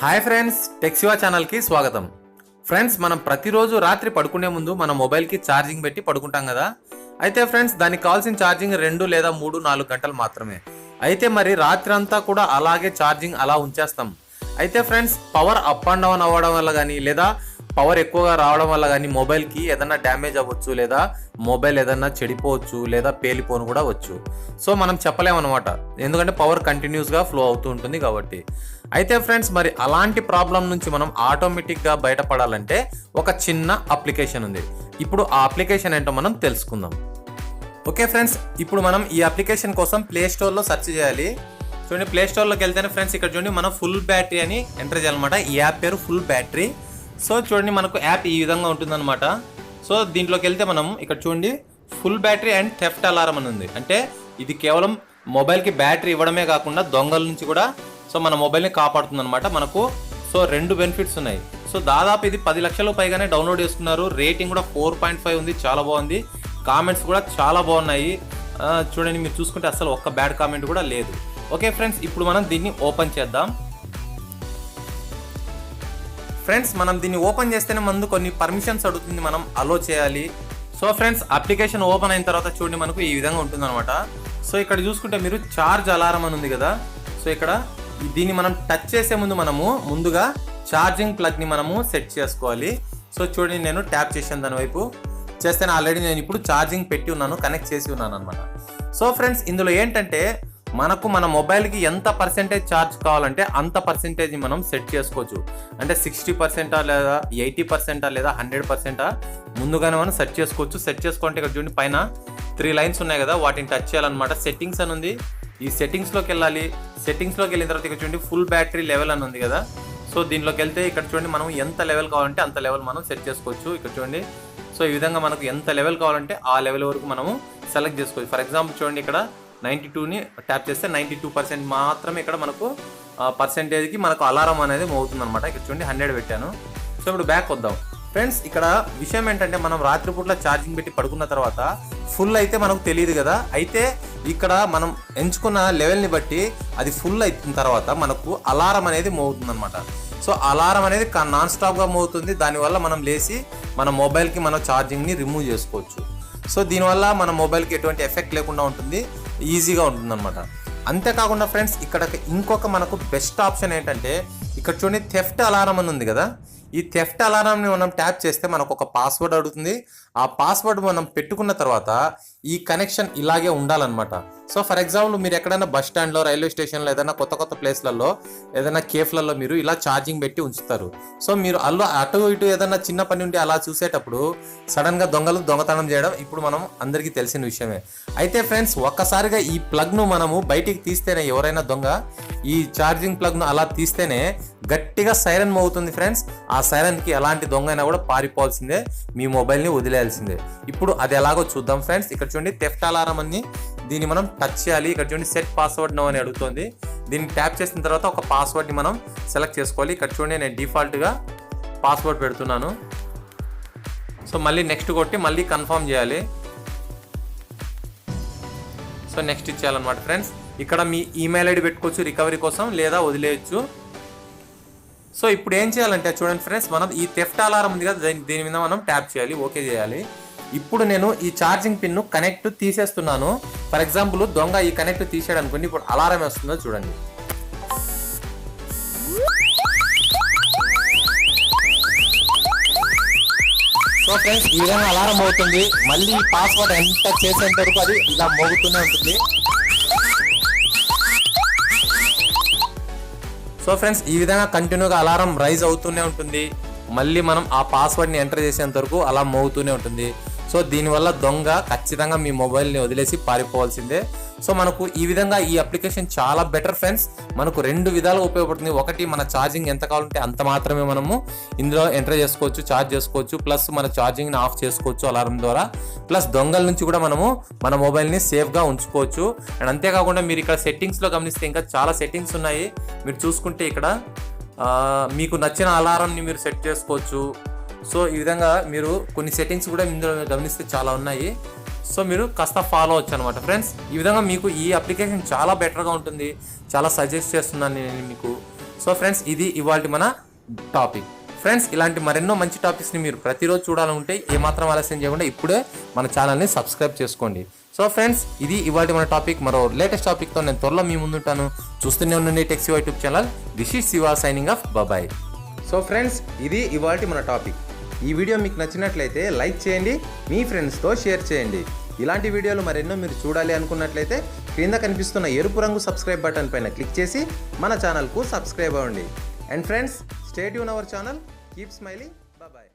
Hi friends టెక్సివా ఛానల్కి స్వాగతం. Friends మనం ప్రతిరోజు రాత్రి పడుకునే ముందు మన మొబైల్కి ఛార్జింగ్ పెట్టి పడుకుంటాం కదా? అయితే ఫ్రెండ్స్ దానికి కావాల్సిన ఛార్జింగ్ రెండు లేదా మూడు నాలుగు గంటలు మాత్రమే. అయితే మరి రాత్రి అంతా కూడా అలాగే ఛార్జింగ్ అలా ఉంచేస్తాం. అయితే friends power up and down అవ్వడం వల్ల కానీ లేదా పవర్ ఎక్కువగా రావడం వల్ల కానీ మొబైల్కి ఏదైనా డ్యామేజ్ అవ్వచ్చు లేదా మొబైల్ ఏదైనా చెడిపోవచ్చు లేదా పేలిపోను కూడా వచ్చు. సో మనం చెప్పలేమన్నమాట. ఎందుకంటే పవర్ కంటిన్యూస్గా ఫ్లో అవుతూ ఉంటుంది కాబట్టి. అయితే ఫ్రెండ్స్ మరి అలాంటి ప్రాబ్లం నుంచి మనం ఆటోమేటిక్గా బయటపడాలంటే ఒక చిన్న అప్లికేషన్ ఉంది. ఇప్పుడు ఆ అప్లికేషన్ ఏంటో మనం తెలుసుకుందాం. ఓకే ఫ్రెండ్స్ ఇప్పుడు మనం ఈ అప్లికేషన్ కోసం ప్లే స్టోర్లో సెర్చ్ చేయాలి. చూడండి ప్లే స్టోర్లోకి వెళ్తేనే ఫ్రెండ్స్ ఇక్కడ చూడండి మనం ఫుల్ బ్యాటరీ అని ఎంటర్ చేయాలన్నమాట. ఈ యాప్ పేరు ఫుల్ బ్యాటరీ. సో చూడండి మనకు యాప్ ఈ విధంగా ఉంటుందన్నమాట. సో దీంట్లోకి వెళ్తే మనం ఇక్కడ చూడండి full battery and theft alarm అని ఉంది. అంటే ఇది కేవలం మొబైల్కి బ్యాటరీ ఇవ్వడమే కాకుండా దొంగల నుంచి కూడా సో మన మొబైల్ని కాపాడుతుంది అనమాట మనకు. సో రెండు బెనిఫిట్స్ ఉన్నాయి. సో దాదాపు ఇది పది లక్షల పైగానే డౌన్లోడ్ చేసుకున్నారు రేటింగ్ కూడా ఫోర్ పాయింట్ ఫైవ్ ఉంది చాలా బాగుంది. కామెంట్స్ కూడా చాలా బాగున్నాయి. చూడండి మీరు చూసుకుంటే అసలు ఒక్క బ్యాడ్ కామెంట్ కూడా లేదు. ఓకే ఫ్రెండ్స్ ఇప్పుడు మనం దీన్ని ఓపెన్ చేద్దాం. ఫ్రెండ్స్ మనం దీన్ని ఓపెన్ చేస్తేనే ముందు కొన్ని పర్మిషన్స్ అడుగుతుంది మనం అలో చేయాలి. సో ఫ్రెండ్స్ అప్లికేషన్ ఓపెన్ అయిన తర్వాత చూడండి మనకు ఈ విధంగా ఉంటుందన్నమాట. సో ఇక్కడ చూసుకుంటే మీరు చార్జ్ అలారం అని ఉంది కదా. సో ఇక్కడ దీన్ని మనం టచ్ చేసే ముందు మనము ముందుగా ఛార్జింగ్ ప్లగ్ని మనము సెట్ చేసుకోవాలి. సో చూడండి నేను ట్యాప్ చేశాను దాని వైపు. చేస్తే ఆల్రెడీ నేను ఇప్పుడు ఛార్జింగ్ పెట్టి ఉన్నాను కనెక్ట్ చేసి ఉన్నాను అనమాట సో ఫ్రెండ్స్ ఇందులో ఏంటంటే మనకు మన మొబైల్కి ఎంత పర్సెంటేజ్ ఛార్జ్ కావాలంటే అంత పర్సెంటేజ్ మనం సెట్ చేసుకోవచ్చు. అంటే సిక్స్టీ పర్సెంటా లేదా ఎయిటీ పర్సెంటా లేదా హండ్రెడ్ పర్సెంటా ముందుగానే మనం సెట్ చేసుకోవచ్చు. సెట్ చేసుకుంటే ఇక్కడ చూడండి పైన త్రీ లైన్స్ ఉన్నాయి కదా వాటిని టచ్ చేయాలన్నమాట. సెట్టింగ్స్ అని ఉంది. ఈ సెట్టింగ్స్లోకి వెళ్ళాలి. సెట్టింగ్స్లోకి వెళ్ళిన తర్వాత ఇక్కడ చూడండి ఫుల్ బ్యాటరీ లెవెల్ అని ఉంది కదా. సో దీనిలోకి వెళ్తే ఇక్కడ చూడండి మనం ఎంత లెవెల్ కావాలంటే అంత లెవెల్ మనం సెట్ చేసుకోవచ్చు. ఇక్కడ చూడండి. సో ఈ విధంగా మనకు ఎంత లెవెల్ కావాలంటే ఆ లెవెల్ వరకు మనము సెలెక్ట్ చేసుకోవచ్చు. ఫర్ ఎగ్జాంపుల్ చూడండి ఇక్కడ నైంటీ టూని ట్యాప్ చేస్తే నైంటీ టూ పర్సెంట్ మాత్రమే ఇక్కడ మనకు పర్సెంటేజ్కి మనకు అలారం అనేది మోగుతుంది అనమాట ఇక్కడ చూడండి హండ్రెడ్ పెట్టాను. సో ఇప్పుడు బ్యాక్ వద్దాం ఫ్రెండ్స్ ఇక్కడ విషయం ఏంటంటే మనం రాత్రిపూట్ల ఛార్జింగ్ పెట్టి పడుకున్న తర్వాత ఫుల్ అయితే మనకు తెలియదు కదా. అయితే ఇక్కడ మనం ఎంచుకున్న లెవెల్ని బట్టి అది ఫుల్ అయిన తర్వాత మనకు అలారం అనేది మోగుతుంది అనమాట సో అలారం అనేది నాన్ స్టాప్గా మోగుతుంది. దానివల్ల మనం లేచి మన మొబైల్కి మన ఛార్జింగ్ని రిమూవ్ చేసుకోవచ్చు. సో దీనివల్ల మన మొబైల్కి ఎటువంటి ఎఫెక్ట్ లేకుండా ఉంటుంది. ఈజీగా ఉంటుందన్నమాట. అంతేకాకుండా ఫ్రెండ్స్ ఇక్కడ ఇంకొక మనకు బెస్ట్ ఆప్షన్ ఏంటంటే ఇక్కడ చూడండి థెఫ్ట్ అలారం అని ఉంది కదా? ఈ థెఫ్ట్ అలారంని మనం ట్యాప్ చేస్తే మనకు ఒక పాస్వర్డ్ అడుగుతుంది. ఆ పాస్వర్డ్ మనం పెట్టుకున్న తర్వాత ఈ కనెక్షన్ ఇలాగే ఉండాలన్నమాట. సో ఫర్ ఎగ్జాంపుల్ మీరు ఎక్కడైనా బస్ స్టాండ్లో రైల్వే స్టేషన్లో ఏదైనా కొత్త కొత్త ప్లేస్లలో ఏదైనా కేఫ్లలో మీరు ఇలా ఛార్జింగ్ పెట్టి ఉంచుతారు. సో మీరు అల్లు అటు ఇటు ఏదైనా చిన్న పని ఉంటే అలా చూసేటప్పుడు సడన్గా దొంగలు దొంగతనం చేయడం ఇప్పుడు మనం అందరికీ తెలిసిన విషయమే. అయితే ఫ్రెండ్స్ ఒక్కసారిగా ఈ ప్లగ్ను మనము బయటికి తీస్తేనే ఎవరైనా దొంగ ఈ ఛార్జింగ్ ప్లగ్ను అలా తీస్తేనే గట్టిగా సైరన్ మోగుతుంది ఫ్రెండ్స్ ఆ సైరన్కి ఎలాంటి దొంగ అయినా కూడా పారిపోవాల్సిందే మీ మొబైల్ని వదిలేయాల్సిందే. ఇప్పుడు అది ఎలాగో చూద్దాం ఫ్రెండ్స్ ఇక్కడ చూడండి టెఫ్ట్ అలారం అని దీన్ని మనం టచ్ చేయాలి. ఇక్కడ చూడండి సెట్ పాస్వర్డ్ నో అని అడుగుతుంది. దీన్ని ట్యాప్ చేసిన తర్వాత ఒక పాస్వర్డ్ని మనం సెలెక్ట్ చేసుకోవాలి. ఇక్కడ చూడండి నేను డిఫాల్ట్గా పాస్వర్డ్ పెడుతున్నాను. సో మళ్ళీ నెక్స్ట్ కొట్టి మళ్ళీ కన్ఫర్మ్ చేయాలి. సో నెక్స్ట్ ఇచ్చేయాలన్నమాట ఫ్రెండ్స్ ఇక్కడ మీ ఈమెయిల్ ఐడి పెట్టుకోవచ్చు రికవరీ కోసం లేదా వదిలేయచ్చు. సో ఇప్పుడు ఏం చేయాలంటే చూడండి ఫ్రెండ్స్ మనం ఈ థెఫ్ట్ అలారం ఉంది కదా దీని దీని మీద మనం ట్యాప్ చేయాలి ఓకే చేయాలి. ఇప్పుడు నేను ఈ ఛార్జింగ్ పిన్ను కనెక్ట్ తీసేస్తున్నాను. ఫర్ ఎగ్జాంపుల్ దొంగ ఈ కనెక్ట్ తీసాడు అనుకోండి ఇప్పుడు అలారం వస్తుందో చూడండి. సో ఫ్రెండ్స్ ఈ విధంగా అలారం అవుతుంది మళ్ళీ పాస్వర్డ్ ఎంత చేసేంత వరకు అది ఇలా మోగుతూనే ఉంటుంది. సో ఫ్రెండ్స్ ఈ విధంగా కంటిన్యూగా అలారం రైజ్ అవుతూనే ఉంటుంది. మళ్ళీ మనం ఆ పాస్వర్డ్ని ఎంటర్ చేసేంత వరకు అలా మోగుతూనే ఉంటుంది. సో దీనివల్ల దొంగ ఖచ్చితంగా మీ మొబైల్ని వదిలేసి పారిపోవాల్సిందే. సో మనకు ఈ విధంగా ఈ అప్లికేషన్ చాలా బెటర్ ఫ్రెండ్స్. మనకు రెండు విధాలుగా ఉపయోగపడుతుంది. ఒకటి మన ఛార్జింగ్ ఎంత కావాలంటే అంత మాత్రమే మనము ఇందులో ఎంటర్ చేసుకోవచ్చు ఛార్జ్ చేసుకోవచ్చు ప్లస్ మన ఛార్జింగ్ని ఆఫ్ చేసుకోవచ్చు అలారం ద్వారా. ప్లస్ దొంగల నుంచి కూడా మనము మన మొబైల్ని సేఫ్గా ఉంచుకోవచ్చు. అండ్ అంతేకాకుండా మీరు ఇక్కడ సెట్టింగ్స్లో గమనిస్తే ఇంకా చాలా సెట్టింగ్స్ ఉన్నాయి. మీరు చూసుకుంటే ఇక్కడ మీకు నచ్చిన అలారంని మీరు సెట్ చేసుకోవచ్చు. సో ఈ విధంగా మీరు కొన్ని సెట్టింగ్స్ కూడా ఇందులో గమనిస్తే చాలా ఉన్నాయి. సో మీరు కాస్త ఫాలో అవచ్చు అనమాట ఫ్రెండ్స్ ఈ విధంగా మీకు ఈ అప్లికేషన్ చాలా బెటర్గా ఉంటుంది. చాలా సజెస్ట్ చేస్తున్నాను నేను మీకు. సో ఫ్రెండ్స్ ఇది ఇవాళ మన టాపిక్ ఫ్రెండ్స్ ఇలాంటి మరెన్నో మంచి టాపిక్స్ని మీరు ప్రతిరోజు చూడాలంటే ఏమాత్రం ఆలస్యం చేయకుండా ఇప్పుడే మన ఛానల్ని సబ్స్క్రైబ్ చేసుకోండి. సో ఫ్రెండ్స్ ఇది ఇవాళ మన టాపిక్ మరో లేటెస్ట్ టాపిక్తో నేను త్వరలో మీ ముందుంటాను. చూస్తూనే ఉండండి టెక్సీ YouTube channel this is Shiva signing off బాబాయ్ సో ఫ్రెండ్స్ ఇది ఇవాళ మన టాపిక్ ఈ వీడియో మీకు నచ్చినట్లయితే లైక్ చేయండి మీ ఫ్రెండ్స్తో షేర్ చేయండి. ఇలాంటి వీడియోలు మరెన్నో మీరు చూడాలి అనుకున్నట్లయితే క్రింద కనిపిస్తున్న ఎరుపు రంగు సబ్స్క్రైబ్ బటన్ పైన క్లిక్ చేసి మన ఛానల్కు సబ్స్క్రైబ్ అవ్వండి. And friends stay Yoon our channel. Keep smiling. Bye